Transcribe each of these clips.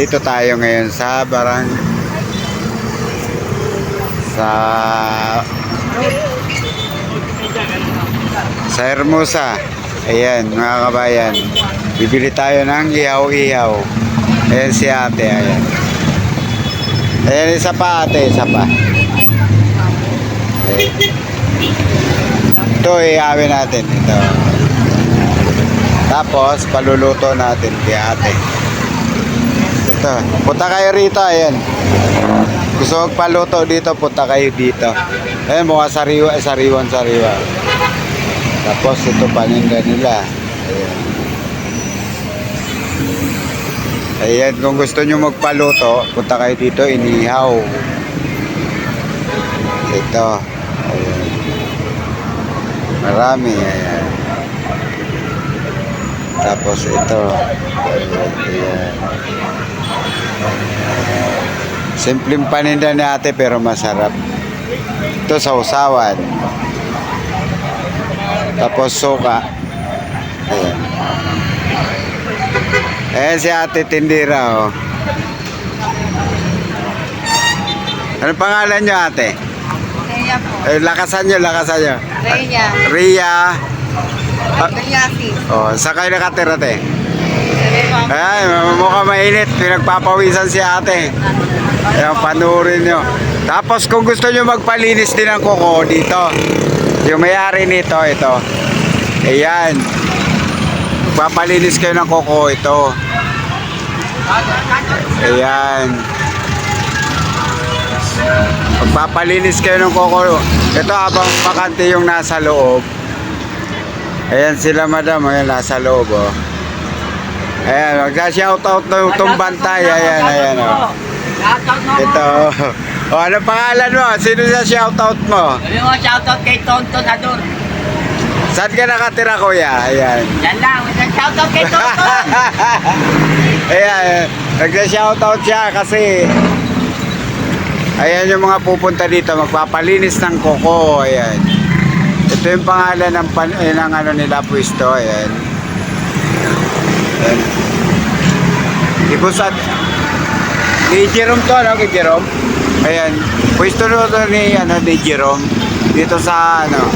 Dito tayo ngayon sa barang sa sa Hermosa. Ayan, mga kabayan. Bibili tayo ng ihaw-ihaw. Ayan si ate, ayan. Ayan, isa pa ate, isa pa. Okay. Ito, ihawin natin. Ito. Tapos, paluluto natin kay ate. Ito. Punta kayo rito, ayan. Gusto magpaluto dito, punta kayo dito. Ayan, mukha sariwa, eh, sariwan, sariwa. Tapos, ito paninda nila. Ayan. Ayan, kung gusto nyo magpaluto, punta kayo dito, inihaw. Ito. Ayan. Marami, ayan. Tapos ito. Ayan. Simpleng paninda ni ate pero masarap. Ito sa usawan. Tapos suka. Ayan. Ayan si ate tindira oh. Ano pangalan nyo ate? Kaya po. Eh, lakasan nyo, lakasan nyo. Kaya. Ria. Ah, oh, sa kayo nakatira te? Ay, mukhang mainit. Pinagpapawisan si ate. Ayan, panurin nyo. Tapos kung gusto nyo magpalinis din ng kuko dito. Yung may-ari nito, ito. Ayan. Papalinis kayo ng kuko, ito. Ayan. Magpapalinis kayo ng kuko. Ito habang makante yung nasa loob. Ayan sila madam, ayan nasa loob oh. Ayan, magsa-shoutout na itong bantay. Ayan, ayan oh. Ito. O, ano pangalan mo? Sino sa shoutout mo? Sabi mo, shoutout kay Tonton Ador. Saan ka nakatira kuya? Ayan. Yan lang, shoutout kay Tonton. Ayan, nagsa-shoutout siya kasi Ayan yung mga pupunta dito, magpapalinis ng koko, ayan. Ito yung pangalan ng, pan, eh, ng ano nila pwesto, ayan. Ayan. Ibusat. Ni Jerome to, ano, kay Jerome? Ayan, pwesto to ni, ano, ni Jerome. Dito sa, ano,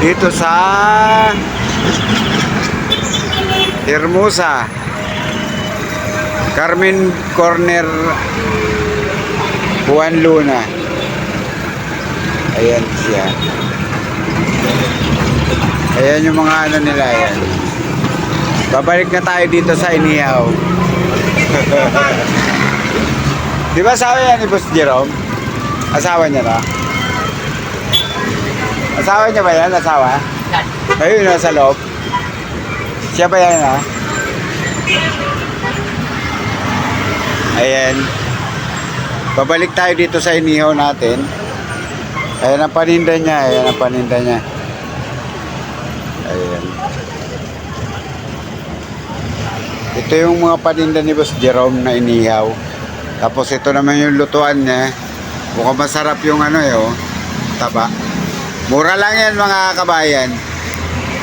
dito sa Hermosa. Carmen Corner Juan Luna. Ayan siya. Ayan yung mga ano nila yan. Babalik na tayo dito sa Inihaw. Di ba asawa yan ni Boss Jerome? Asawa niya na? Asawa niya ba yan? Asawa? Ayun, nasa loob. Siya ba yan ha? Ayan. Babalik tayo dito sa inihaw natin. Ayan ang paninda niya. Ayan ang paninda niya. Ayan. Ito yung mga paninda ni Boss Jerome na inihaw. Tapos ito naman yung lutuan niya. Mukhang masarap yung ano eh oh. Taba. Mura lang yan mga kabayan.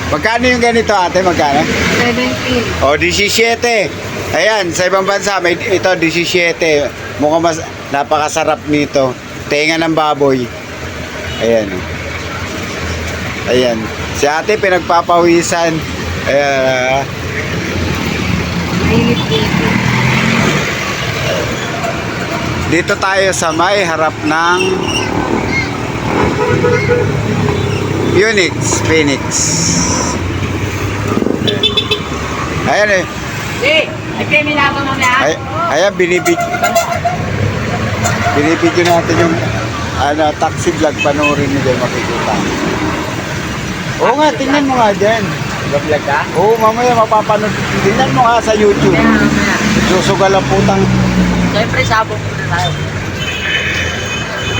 Magkano yung ganito ate? Magkano? 17. O, 17. Ayan, sa ibang bansa, may ito, 17. Mukhang mas, napakasarap nito. Tenga ng baboy. Ayan. Ayan. Si ate, pinagpapawisan. Ayan. Dito. Tayo sa may harap ng Unix, Phoenix. Ayan eh. Eh, ay kayo minabo mo na. Ay, ayan, binibig. Binibigyan natin yung ano, taxi vlog. Panoorin nyo dyan, makikita. Oo nga, tingnan mo nga dyan. Vlog ka? Oo, mamaya mapapanood. Tingnan mo nga sa YouTube. Susugal ang putang. Siyempre, sabong ko na tayo.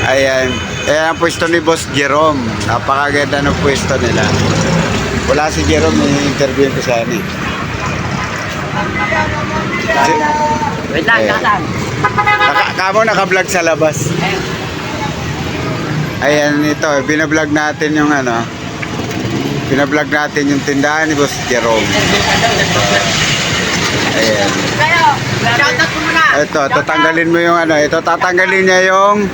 Ayan. Ayan ang pwesto ni Boss Jerome. Napakaganda ng pwesto nila. Wala si Jerome, i-interview ko sa ano eh. Si, Wait lang, Ayan. lang. naka, kamo naka-vlog sa labas. Ayan ito, binablog natin yung ano. Binablog natin yung tindahan ni Boss Jerome. Ayan. Ito, tatanggalin mo yung ano, ito tatanggalin niya yung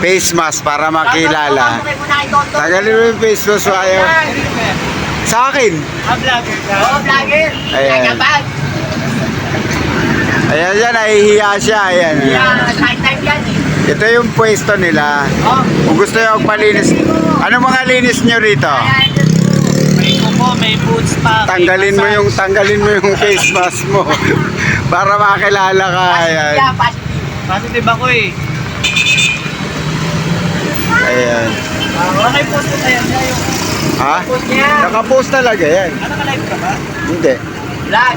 face mask para makilala. Tanggalin mo yung face mask ayaw. Sa akin. Oo, vlogger. Ayan. Nagabag. Ayan yan, nahihiya siya. Ayan. Yeah, side time yan eh. Ito yung pwesto nila. Oh, Kung gusto nyo magpalinis. Ano mga linis nyo rito? May kuko, may boots pa. Tanggalin mo yung tanggalin mo yung face mask mo para makilala ka. Ayan. Positive ako eh. Ayan. Uh, okay po po tayo. Yung, Ha? Post. Nakapost talaga yan. ano ka live ka ba? Hindi. Vlog.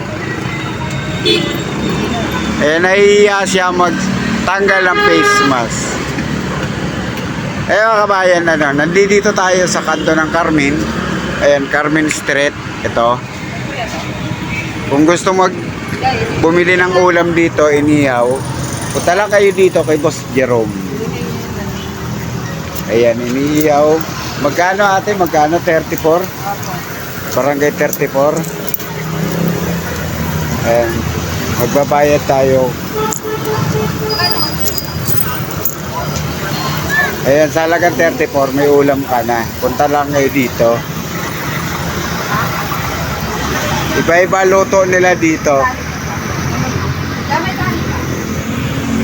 Eh, nahihiya siya magtanggal ng face mask. Eh, kabayan, ano, nandito tayo sa kanto ng Carmen. Ayan, Carmen Street. Ito. Kung gusto mag bumili ng ulam dito, inihaw, punta lang kayo dito kay Boss Jerome. Ayan, inihaw. Magkano ate? Magkano? 34? Barangay 34. Ayan. Magbabayad tayo. Ayan, sa halagang 34, may ulam ka na. Punta lang kayo dito. Iba-iba luto nila dito.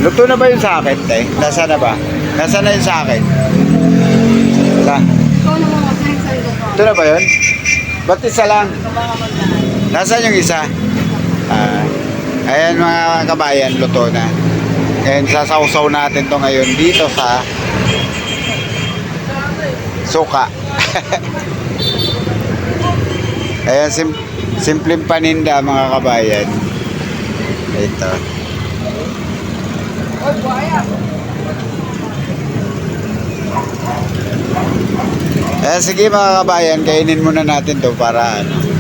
Luto na ba yun sa akin, te? Nasa na ba? Nasa na yun sa akin? Wala. Ito na ba yun? Ba't isa lang? Nasaan yung isa? Ah, ayan mga kabayan, luto na. Ngayon, sasawsaw natin to ngayon dito sa suka. ayan, sim simpleng paninda mga kabayan. Ito. Eh, sige mga kabayan, kainin muna natin to para ano.